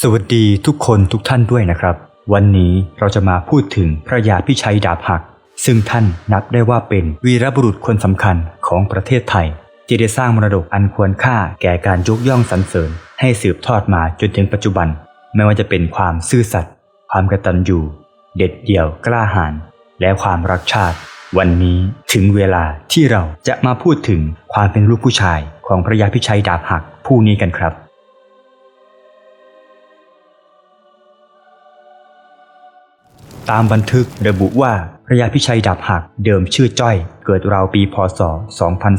สวัสดีทุกคนทุกท่านด้วยนะครับ วันนี้เราจะมาพูดถึงพระยาพิชัยดาบหัก ซึ่งท่านนับได้ว่าเป็นวีรบุรุษคนสำคัญของประเทศไทยที่ได้สร้างมรดกอันควรค่าแก่การยกย่องสรรเสริญ ให้สืบทอดมาจนถึงปัจจุบัน ไม่ว่าจะเป็นความซื่อสัตย์ความกตัญญูเด็ดเดี่ยวกล้าหาญและความรักชาติ วันนี้ถึงเวลาที่เราจะมาพูดถึงความเป็นลูกผู้ชายของพระยาพิชัยดาบหักผู้นี้กันครับ ตามบันทึกระบุว่าพระยาพิชัยดาบหักเดิมชื่อจ้อย เกิดราวปีพศ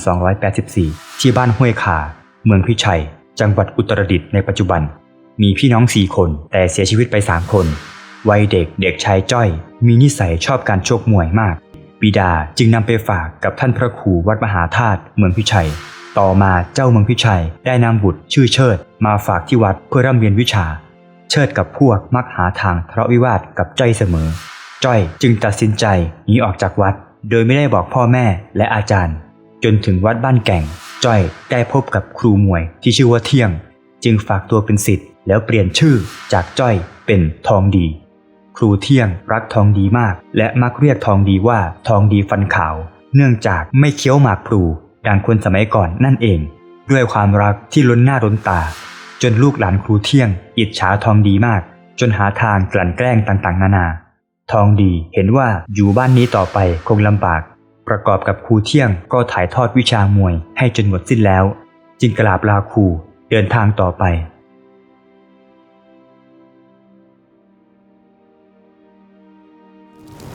2284 ที่บ้านห้วยขาเมืองพิชัย จังหวัดอุตรดิตถ์ในปัจจุบัน มีพี่น้องสี่คน แต่เสียชีวิตไปสามคน วัยเด็กเด็กชายจ้อย มีนิสัยชอบการโชคมวยมาก บิดาจึงนำไปฝากกับท่านพระครูวัดมหาธาตุเมืองพิชัย ต่อมาเจ้าเมืองพิชัยได้นำบุตรชื่อเชิด มาฝากที่วัดเพื่อร่ำเรียนวิชา เชิดกับพวกมักหาทางทะเลาะวิวาทกับจ้อยเสมอ จ้อยจึงตัดสินใจหนีออกจากวัด โดยไม่ได้บอกพ่อแม่และอาจารย์ จนถึงวัดบ้านแก่ง จ้อยได้พบกับครูมวยที่ชื่อว่าเที่ยง จึงฝากตัวเป็นศิษย์แล้วเปลี่ยนชื่อจากจ้อยเป็นทองดี ครูเที่ยงรักทองดีมาก และมักเรียกทองดีว่าทองดีฟันขาว เนื่องจากไม่เคี้ยวหมากพลูดังคนสมัยก่อนนั่นเอง ด้วยความรักที่ล้นหน้าล้นตา จนลูกหลานครูเที่ยง อิจฉาทองดีมาก จนหาทางกลั่นแกล้งต่างๆ นานา ทองดีเห็นว่าอยู่บ้านนี้ต่อไปคงลำบาก ประกอบกับครูเที่ยงก็ถ่ายทอดวิชามวยให้จนหมดสิ้นแล้ว จึงกราบลาครูเดินทางต่อไป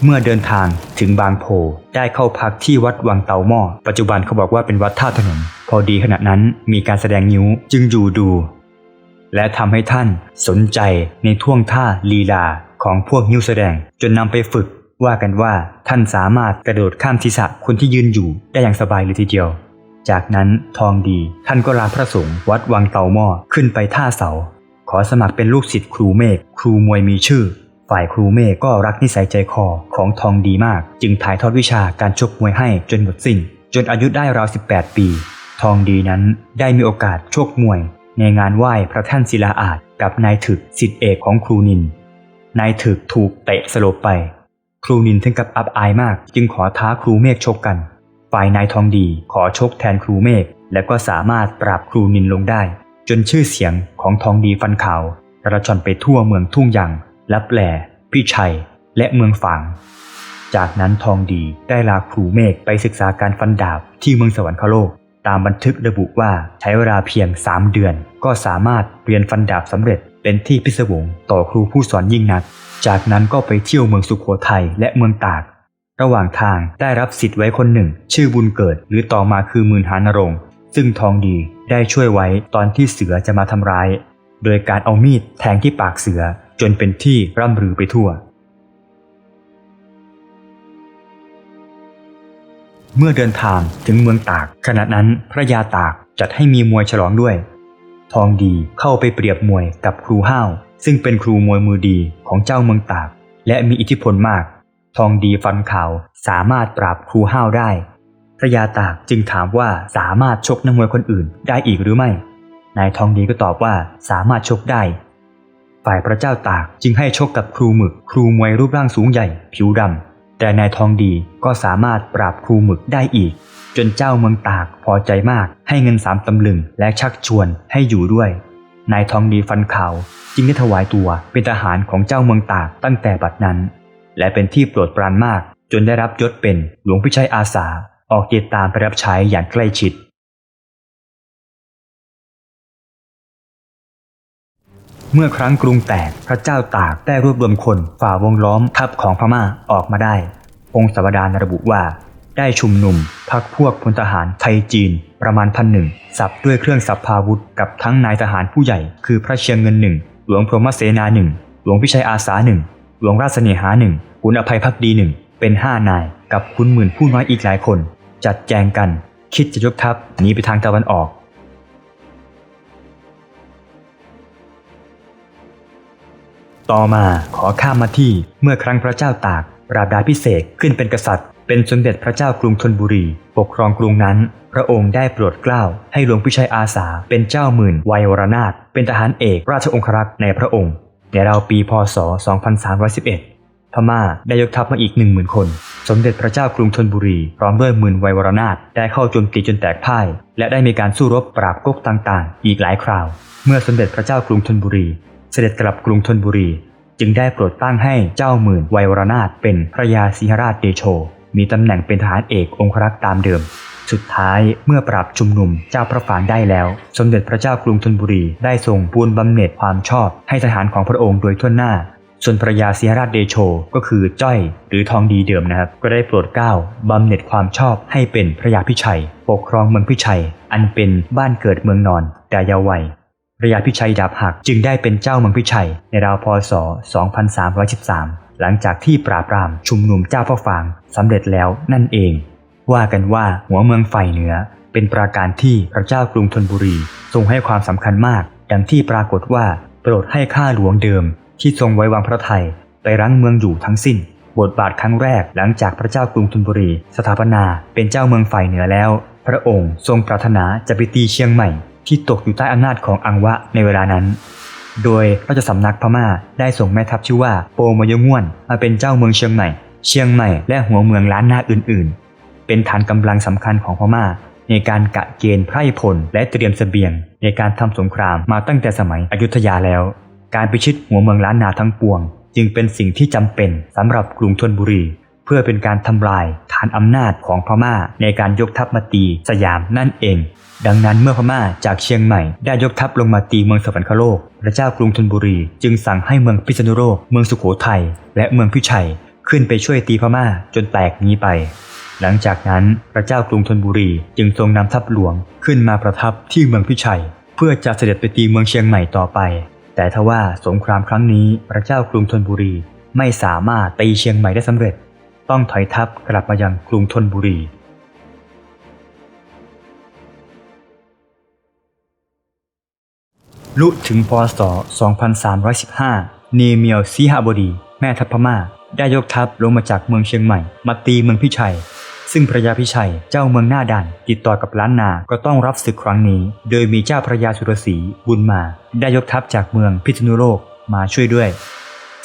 เมื่อเดินทางถึงบางโพได้เข้าพักที่วัดวังเตาหม้อปัจจุบันเขาบอกว่าเป็นวัดท่าถนน พอดีขณะนั้นมีการแสดงนิ้วจึงอยู่ดู และทำให้ท่านสนใจในท่วงท่าลีลาของพวกนิ้วแสดง จนนำไปฝึกว่ากันว่าท่านสามารถกระโดดข้ามศีรษะคนที่ยืนอยู่ได้อย่างสบายเลยทีเดียว จากนั้นทองดีท่านก็ลาพระสงฆ์วัดวังเตาหม้อขึ้นไปท่าเสา ขอสมัครเป็นลูกศิษย์ครูเมฆครูมวยมีชื่อ ฝ่ายครูเมฆก็รักนิสัยใจคอของทองดีมาก จึงถ่ายทอดวิชาการชกมวยให้จนหมดสิ้น จนอายุได้ราว 18 ปี ทองดีนั้นได้มีโอกาสชกมวย ในงานไหว้พระท่านศิลาอาจกับนายถึกสิทธิเอกของครูนิน นายถึกถูกเตะสลบไป ครูนินถึงกับอับอายมากจึงขอท้าครูเมฆชกกัน ฝ่ายนายทองดีขอชกแทนครูเมฆและก็สามารถปราบครูนินลงได้ จนชื่อเสียงของทองดีฟันขาวระชอนไปทั่วเมืองทุ่งยังลับแหล่พี่ชัย และเมืองฝาง จากนั้นทองดีได้ลาครูเมฆไปศึกษาการฟันดาบที่เมืองสวรรคโลก ตามบันทึกระบุว่าใช้เวลาเพียง 3 เดือน ก็สามารถเรียนฟันดาบสำเร็จเป็นที่พิศวงต่อครูผู้สอนยิ่งนัก จากนั้นก็ไปเที่ยวเมืองสุขโขทัยและเมืองตาก ระหว่างทางได้รับสิทธิ์ไว้คนหนึ่ง ชื่อบุญเกิด หรือต่อมาคือมืนหานรงค์ซึ่งทองดีได้ช่วยไว้ตอนที่เสือจะมาทำร้าย โดยการเอามีดแทงที่ปากเสือจนเป็นที่ร่ำรือไปทั่ว เมื่อเดินทางถึงเมืองตากขณะนั้นพระยาตากจัดให้มีมวยฉลองด้วย ทองดีเข้าไปเปรียบมวยกับครูห้าวซึ่งเป็นครูมวยมือดีของเจ้าเมืองตาก และมีอิทธิพลมาก ทองดีฟันขาวสามารถปราบครูห้าวได้ พระยาตากจึงถามว่าสามารถชกนักมวยคนอื่นได้อีกหรือไม่ นายทองดีก็ตอบว่าสามารถชกได้ ฝ่ายพระเจ้าตากจึงให้ชกกับครูหมึก ครูมวยรูปร่างสูงใหญ่ ผิวดำ แต่นายทองดีก็สามารถปราบครูหมึกได้อีก จนเจ้าเมืองตากพอใจมากให้เงินสามตำลึงและชักชวนให้อยู่ด้วย นายทองดีฟันขาวจึงได้ถวายตัวเป็นทหารของเจ้าเมืองตากตั้งแต่บัดนั้น และเป็นที่โปรดปรานมากจนได้รับยศเป็นหลวงพิชัยอาสา ออกติดตามไปรับใช้อย่างใกล้ชิด เมื่อครั้งกรุงแตกพระเจ้าตากได้รวบรวมคนฝ่าวงล้อมทัพของพม่าออกมาได้ องค์สวดานระบุว่า ได้ชุมนุมพักพวกพลทหารไทยจีน ประมาณพันหนึ่งสับด้วยเครื่องสับพาวุธกับทั้งนายทหารผู้ใหญ่ คือพระเชียงเงินหนึ่งหลวงพรหมเสนาหนึ่งหลวงพิชัยอาสาหนึ่งหลวงราชเสนหาหนึ่งคุณอภัยพักดีหนึ่งเป็นห้านายกับคุณหมื่นผู้น้อยอีกหลายคน จัดแจงกัน คิดจะยกทัพหนีไปทางตะวันออก ต่อมาขอข้ามมาที่เมื่อครั้งพระเจ้าตากปราบดาพิเศษขึ้นเป็นกษัตริย์ เป็นสมเด็จพระเจ้ากรุงธนบุรี ปกครองกรุงนั้น พระองค์ได้โปรดเกล้า ให้หลวงพิชัยอาสา เป็นเจ้าหมื่นวัยวรนาถเป็นทหารเอกราชองครักษ์ในพระองค์ในราวปีพศ 2311 พม่าได้ยกทัพมาอีก 10,000 คน สมเด็จพระเจ้ากรุงธนบุรี พร้อมด้วยหมื่นวัยวรนาถได้เข้าโจมตีจนแตกพ่าย และได้มีการสู้รบปราบก๊กต่างๆ อีกหลายคราว เมื่อสมเด็จพระเจ้ากรุงธนบุรี เสด็จกลับกรุงธนบุรี จึงได้โปรดตั้งให้เจ้าหมื่นวัยวรนาถเป็นพระยาสิหราชเดโช มีตำแหน่งเป็นทหารเอกองครักษ์ตามเดิม สุดท้ายเมื่อปราบชุมนุมเจ้าพระฝางได้แล้ว สมเด็จพระเจ้ากรุงธนบุรีได้ทรงปูนบำเหน็จความชอบ ให้ทหารของพระองค์โดยทั่วหน้าส่วนภรรยาเสียราชเดโชก็คือจ้อยหรือทองดีเดิมนะครับ ก็ได้โปรดเกล้าบำเหน็จความชอบให้เป็นพระยาพิชัย ปกครองเมืองพิชัย อันเป็นบ้านเกิดเมืองนอนแต่ยาว์วัย พระยาพิชัยดาบหักจึงได้เป็นเจ้าเมืองพิชัยในราวพศ 2313 หลังจากที่ปราบปรามชุมนุมเจ้าพ่อฟางสำเร็จแล้วนั่นเอง ว่ากันว่าหัวเมืองฝ่ายเหนือ เป็นปราการที่พระเจ้ากรุงธนบุรี ทรงให้ความสำคัญมาก ดังที่ปรากฏว่าโปรดให้ข้าหลวงเดิม ที่ทรงไว้วางพระไทยไปรั้งเมืองอยู่ทั้งสิ้น บทบาทครั้งแรกหลังจากพระเจ้ากรุงธนบุรี สถาปนาเป็นเจ้าเมืองฝ่ายเหนือแล้ว พระองค์ทรงปรารถนาจะไปตีเชียงใหม่ ที่ตกอยู่ใต้อำนาจของอังวะในเวลานั้น โดยราชสำนักพม่าได้ส่งแม่ทัพชื่อว่าโปมยง่วน มาเป็นเจ้าเมืองเชียงใหม่ เชียงใหม่และหัวเมืองล้านนาอื่น ๆ เป็นฐานกำลังสำคัญของพม่า ในการกะเกณฑ์ไพร่พลและเตรียมเสบียง ในการทำสงครามมาตั้งแต่สมัยอยุธยาแล้ว การพิชิตหัวเมืองล้านนาทั้งปวง จึงเป็นสิ่งที่จำเป็นสำหรับกรุงธนบุรี เพื่อเป็นการทำลายฐานอำนาจของพม่าในการยกทัพมาตีสยามนั่นเอง ดังนั้นเมื่อพม่าจากเชียงใหม่ได้ยกทัพลงมาตีเมืองสวรรคโลก พระเจ้ากรุงธนบุรี จึงสั่งให้เมืองพิษณุโลก เมืองสุโขทัยและเมืองพิชัย ขึ้นไปช่วยตีพม่าจนแตกนี้ไป หลังจากนั้นพระเจ้ากรุงธนบุรีจึงทรงนำทัพหลวงขึ้นมาประทับที่เมืองพิชัย เพื่อจะเสด็จไปตีเมืองเชียงใหม่ต่อไป แต่ทว่าสงครามครั้งนี้พระเจ้ากรุงธนบุรีไม่สามารถตีเชียงใหม่ได้สำเร็จ ต้องถอยทัพกลับมายังกรุงธนบุรีลุถึงพศ 2315 เนเมียวซีฮาบดี แม่ทัพพม่า ได้ยกทัพลงมาจากเมืองเชียงใหม่ มาตีเมืองพิชัย ซึ่งพระยาพิชัยเจ้าเมืองหน้าด่านติดต่อกับล้านนา ก็ต้องรับศึกครั้งนี้ โดยมีเจ้าพระยาสุรศรีบุญมา ได้ยกทัพจากเมืองพิษณุโลกมาช่วยด้วย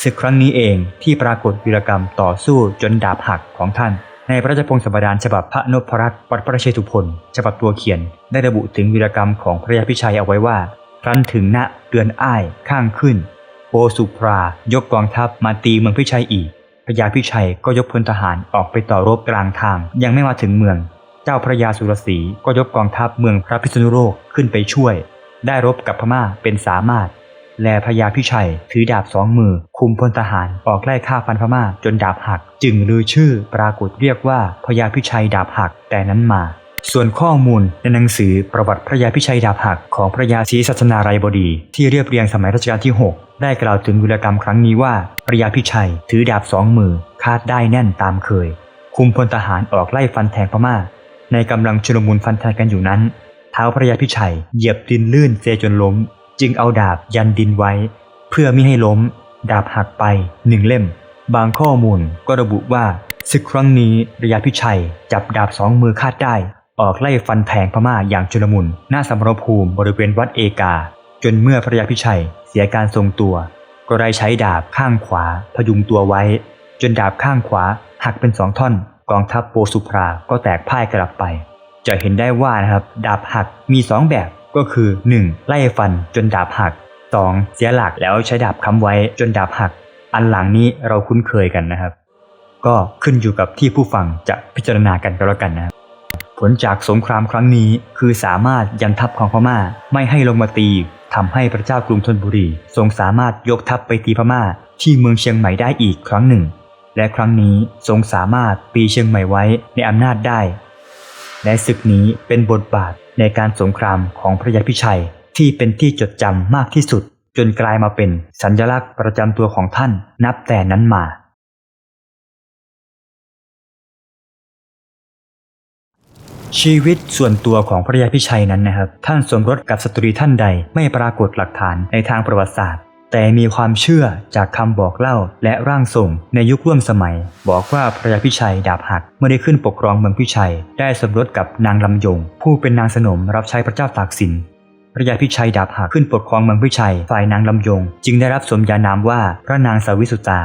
ศึกครั้งนี้เองที่ปรากฏวีรกรรมต่อสู้จนดาบหักของท่าน ในพระราชพงศาวดารฉบับพระนพรัตน์วัดพระเชตุพนฉบับตัวเขียน ได้ระบุถึงวีรกรรมของพระยาพิชัยเอาไว้ว่า ครั้นถึงณเดือนอ้ายข้างขึ้นโปสุพรายกกองทัพมาตีเมืองพิชัยอีกพระยาพิชัยก็ยกพลทหารออกไปต่อรบกลางทาง ยังไม่มาถึงเมือง เจ้าพระยาสุรศรีก็ยกกองทัพเมืองพระพิษณุโลกขึ้นไปช่วย ได้รบกับพม่าเป็นสามารถ และพญาพิชัย ถือดาบสองมือ คุมพลทหารออกไล่ฆ่าฟันพม่าจนดาบหัก จึงลือชื่อปรากฏเรียกว่าพญาพิชัยดาบหักแต่นั้นมาส่วนข้อมูลในหนังสือประวัติพระยาพิชัยดาบหักของพระยาศรีสัชนาไรบดี ที่เรียบเรียงสมัยรัชกาลที่ 6 ได้กล่าวถึงวีรกรรมครั้งนี้ว่าพระยาพิชัยถือดาบสองมือคาดได้แน่นตามเคย คุมพลทหารออกไล่ฟันแทงพม่า ในกำลังชุลมุนฟันแทงกันอยู่นั้น เท้าพระยาพิชัยเหยียบดินลื่นเซจนล้ม จึงเอาดาบยันดินไว้ เพื่อไม่ให้ล้ม ดาบหักไปหนึ่งเล่ม บางข้อมูลก็ระบุว่าศึกครั้งนี้ระยาพิชัย จับดาบสองมือคาดได้ ออกไล่ฟันแทงพม่าอย่างชุลมุน หน้าสมรภูมิบริเวณวัดเอกา จนเมื่อพระยาพิชัยเสียการทรงตัว ก็ได้ใช้ดาบข้างขวาพยุงตัวไว้ จนดาบข้างขวาหักเป็นสองท่อน กองทัพโปสุพราก็แตกพ่ายกลับไป จะเห็นได้ว่านะครับดาบหักมีสองแบบ ก็คือ 1. ไล่ฟันจนดาบหัก 2. เสียหลักแล้วใช้ดาบค้ำไว้จนดาบหัก อันหลังนี้เราคุ้นเคยกันนะครับ ก็ขึ้นอยู่กับที่ผู้ฟังจะพิจารณากันก็แล้วกันนะครับผลจากสงครามครั้งนี้คือสามารถยันทัพของพม่าไม่ให้ลงมาตีทำให้พระเจ้ากรุงธนบุรีทรงสามารถยกทัพไปตีพม่าที่เมืองเชียงใหม่ได้อีกครั้งหนึ่ง และครั้งนี้ทรงสามารถปีเชียงใหม่ไว้ในอำนาจได้ และศึกนี้เป็นบทบาท ในการสงครามของพระยาพิชัยที่เป็นที่จดจำมากที่สุด จนกลายมาเป็นสัญลักษณ์ประจำตัวของท่านนับแต่นั้นมา ชีวิตส่วนตัวของพระยาพิชัยนั้นนะครับ ท่านสมรสกับสตรีท่านใดไม่ปรากฏหลักฐานในทางประวัติศาสตร์ แต่มีความเชื่อจากคำบอกเล่าและร่างทรงในยุคร่วมสมัย บอกว่าพระยาพิชัยดาบหักเมื่อได้ขึ้นปกครองเมืองพิชัย ได้สมรสกับนางลำยง ผู้เป็นนางสนมรับใช้พระเจ้าตากสินพระยาพิชัยดาบหักขึ้นปกครองเมืองพิชัยฝ่ายนางลำยง จึงได้รับสมญานามว่าพระนางสาวิสุตา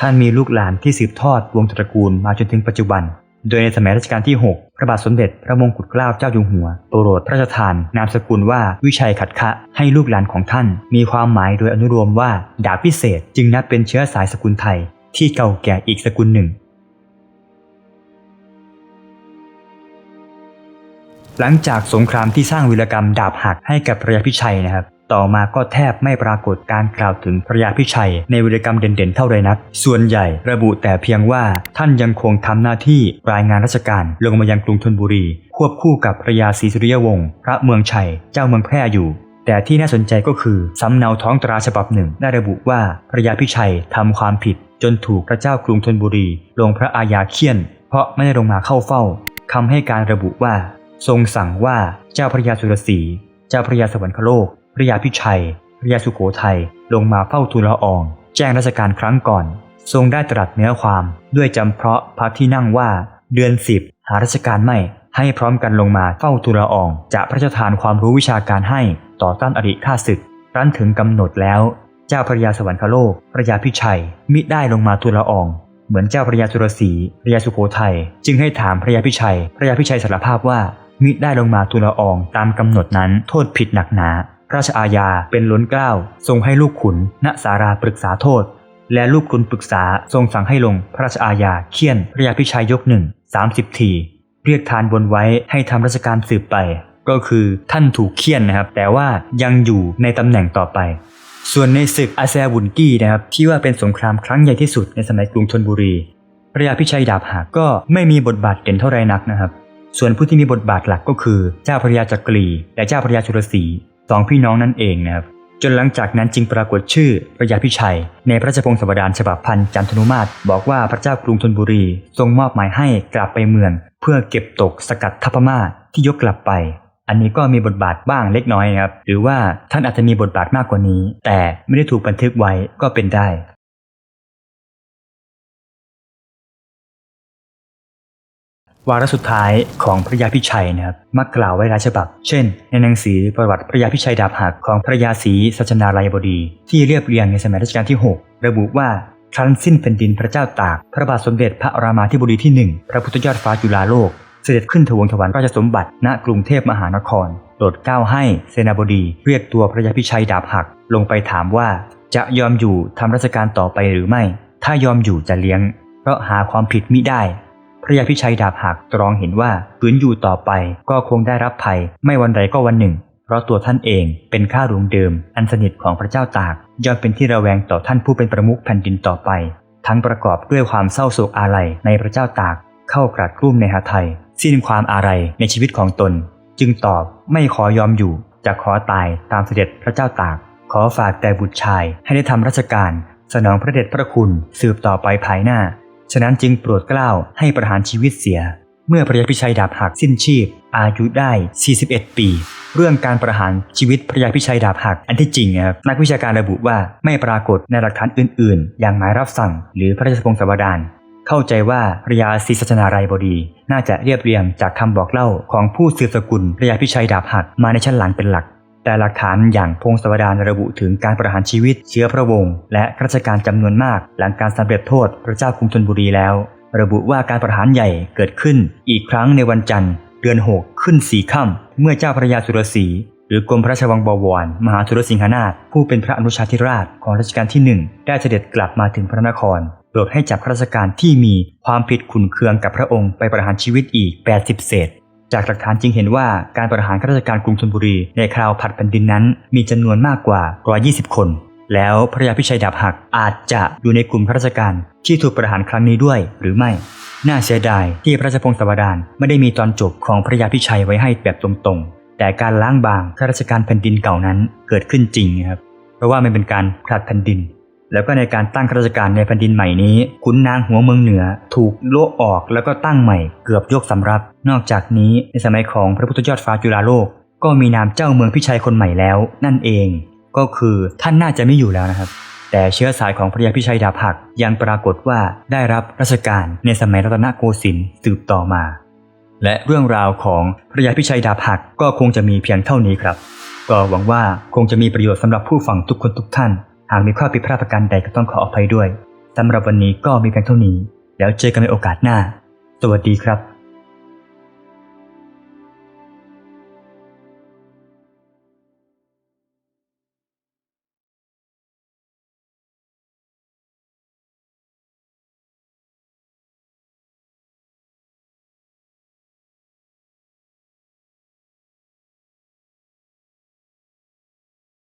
ท่านมีลูกหลานที่สืบทอดวงตระกูลมาจนถึงปัจจุบัน โดยในสมัยรัชกาลที่ 6 พระบาทสมเด็จพระมงกุฎเกล้าเจ้าอยู่หัว โปรดพระราชทาน นามสกุลว่าวิชัยขัดคะให้ลูกหลานของท่าน มีความหมายโดยอนุโลมว่าดาบพิเศษ จึงนับเป็นเชื้อสายสกุลไทย ที่เก่าแก่อีกสกุลหนึ่ง หลังจากสงครามที่สร้างวีรกรรมดาบหักให้กับพระยาพิชัยนะครับ ต่อมาก็แทบไม่ปรากฏการกล่าวถึงพระยาพิชัย ในวีรกรรมเด่นๆเท่าไรนัก ส่วนใหญ่ระบุแต่เพียงว่าท่านยังคงทำหน้าที่รายงานราชการลงมายังกรุงธนบุรี ควบคู่กับพระยาศรีสุริยวงศ์พระเมืองชัย เจ้าเมืองแพร่อยู่แต่ที่น่าสนใจก็คือ สำเนาท้องตราฉบับหนึ่งได้ระบุว่าพระยาพิชัยทำความผิด จนถูกพระเจ้ากรุงธนบุรี ลงพระอาญาเคี่ยน เพราะไม่ได้ลงมาเข้าเฝ้าคำให้การระบุว่า ทรงสั่งว่าเจ้าพระยาสุรศรีเจ้าพระยาสวรรคโลก พระยาพิชัย พระยาสุโขทัยลงมาเฝ้าทูลละออง แจ้งราชการครั้งก่อน ทรงได้ตรัสเนื้อความด้วยจำเพาะพระที่นั่งว่าเดือนสิบหาราชการไม่ให้พร้อมกันลงมาเฝ้าทูลละออง จะพระราชทานความรู้วิชาการให้ต่อต้านอริข้าศึกรั้นถึงกำหนดแล้ว เจ้าพระยาสวรรคโลกพระยาพิชัย มิได้ลงมาทูลละออง เหมือนเจ้าพระยาสุรศรีพระยาสุโขทัยจึงให้ถามพระยาพิชัย พระยาพิชัยสารภาพว่ามิได้ลงมาทูลละอองตามกำหนดนั้นโทษผิดหนักหนา ระราชอาญาเป็นล้นเกล้าทรงให้ลูกขุน ณสาราปรึกษาโทษ และลูกขุนปรึกษาทรงสั่งให้ลงพระราชอาญาเคี่ยนพระยาพิชัยยกหนึ่งสามสิบทีเรียกทานบนไว้ให้ทำราชการสืบไป ก็คือท่านถูกเคี่ยนนะครับ แต่ว่ายังอยู่ในตำแหน่งต่อไป ส่วนในศึกอาแซวุนกี้นะครับที่ว่าเป็นสงครามครั้งใหญ่ที่สุดในสมัยกรุงธนบุรีพระยาพิชัยดาบหักก็ไม่มีบทบาทเด่นเท่าไรนักนะครับ ส่วนผู้ที่มีบทบาทหลักก็คือเจ้าพระยาจักรีและเจ้าพระยาชุรศรี สองพี่น้องนั่นเองนะครับ จนหลังจากนั้นจึงปรากฏชื่อพระยาพิชัย ในพระราชพงศาวดารฉบับพันจันทนุมาตรบอกว่าพระเจ้ากรุงธนบุรี ทรงมอบหมายให้กลับไปเมือง เพื่อเก็บตกสกัดทัพพม่าที่ยกกลับไป อันนี้ก็มีบทบาทบ้างเล็กน้อยครับ หรือว่าท่านอาจจะมีบทบาทมากกว่านี้ แต่ไม่ได้ถูกบันทึกไว้ก็เป็นได้ วาระสุดท้ายของพระยาพิชัยนะครับมักกล่าวไว้หลายฉบับ เช่น ในหนังสือประวัติพระยาพิชัยดาบหักของพระยาศรีสัชนาลัยบดี ที่เรียบเรียงในสมัยรัชกาลที่ 6 ระบุว่าครั้นสิ้นแผ่นดินพระเจ้าตาก พระบาทสมเด็จพระรามาธิบดีที่หนึ่งพระพุทธยอดฟ้าจุฬาโลก เสด็จขึ้นถวงถวายราชสมบัติณกรุงเทพมหานครโปรดก้าวให้เสนาบดีเรียกตัวพระยาพิชัยดาบหักลงไปถามว่า จะยอมอยู่ทำราชการต่อไปหรือไม่ ถ้ายอมอยู่จะเลี้ยง เพราะหาความผิดมิได้ พระยาพิชัยดาบหักตรองเห็นว่าฝืนอยู่ต่อไปก็คงได้รับภัย ไม่วันใดก็วันหนึ่ง เพราะตัวท่านเองเป็นข้าหลวงเดิม อันสนิทของพระเจ้าตากย่อมเป็นที่ระแวงต่อท่านผู้เป็นประมุขแผ่นดินต่อไป ทั้งประกอบด้วยความเศร้าโศกอาลัยในพระเจ้าตาก เข้ากรัดกลุ้มในหาไทยสิ้นความอาลัยในชีวิตของตน จึงตอบไม่ขอยอมอยู่จะขอตายตามเสด็จพระเจ้าตาก ขอฝากแต่บุตรชายให้ได้ทำราชการ สนองพระเดชพระคุณสืบต่อไปภายหน้า ฉะนั้นจึงโปรดเกล้าให้ประหารชีวิตเสีย เมื่อพระยาพิชัยดาบหักสิ้นชีพ อายุได้ 41 ปี เรื่องการประหารชีวิตพระยาพิชัยดาบหัก อันที่จริงนะครับนักวิชาการระบุว่าไม่ปรากฏในหลักฐานอื่น ๆ อย่างหมายรับสั่ง หรือพระราชพงศาวดารเข้าใจว่าพระยาศรีสัชนาลัยบดี น่าจะเรียบเรียงจากคำบอกเล่าของผู้สืบสกุลพระยาพิชัยดาบหักมาในชั้นหลังเป็นหลัก แต่หลักฐานอย่างพงศวดารระบุถึงการประหารชีวิตเชื้อพระวงศ์และข้าราชการจำนวนมาก หลังการสำเร็จโทษพระเจ้ากรุงธนบุรีแล้ว ระบุว่าการประหารใหญ่เกิดขึ้นอีกครั้งในวันจันทร์ เดือนหกขึ้นสี่ค่ำเมื่อเจ้าพระยาสุรศรีหรือกรมพระราชวังบวร มหาสุรสิงหนาถผู้เป็นพระอนุชาธิราชของรัชกาลที่หนึ่งได้เสด็จกลับมาถึงพระนครโปรดให้จับข้าราชการที่มีความผิดขุนเคืองกับพระองค์ไปประหารชีวิตอีก 80 เศษ จากหลักฐานจึงเห็นว่าการประหารข้าราชการกรุงธนบุรีในคราวผัดแผ่นดินนั้น มีจำนวนมากกว่า 120 คน แล้วพระยาพิชัยดาบหักอาจจะอยู่ในกลุ่มข้าราชการที่ถูกประหารครั้งนี้ด้วยหรือไม่ น่าเสียดายที่พระราชพงศาวดารไม่ได้มีตอนจบของพระยาพิชัยไว้ให้แบบตรงๆ แต่การล้างบางข้าราชการแผ่นดินเก่านั้นเกิดขึ้นจริงครับ เพราะว่ามันเป็นการผลัดแผ่นดิน แล้วก็ในการตั้งข้าราชการในแผ่นดินใหม่นี้ ขุนนางหัวเมืองเหนือ ถูกโละออกแล้วก็ตั้งใหม่เกือบยกสำรับ นอกจากนี้ในสมัยของพระพุทธยอดฟ้าจุฬาโลก ก็มีนามเจ้าเมืองพิชัยคนใหม่แล้ว นั่นเองกก็คือท่านน่าจะไม่อยู่แล้วนะครับ แต่เชื้อสายของพระยาพิชัยดาบหักยังปรากฏว่าได้รับราชการในสมัยรัตนโกสินทร์สืบต่อมา และเรื่องราวของพระยาพิชัยดาบหักก็คงจะมีเพียงเท่านี้ครับ ก็หวังว่าคงจะมีประโยชน์สำหรับผู้ฟังทุกคนทุกท่าน หากมีข้อผิดพลาดประการใดก็ต้องขออภัยด้วยสำหรับวันนี้ก็มีเพียงเท่านี้ แล้วเจอกันในโอกาสหน้า สวัสดีครับ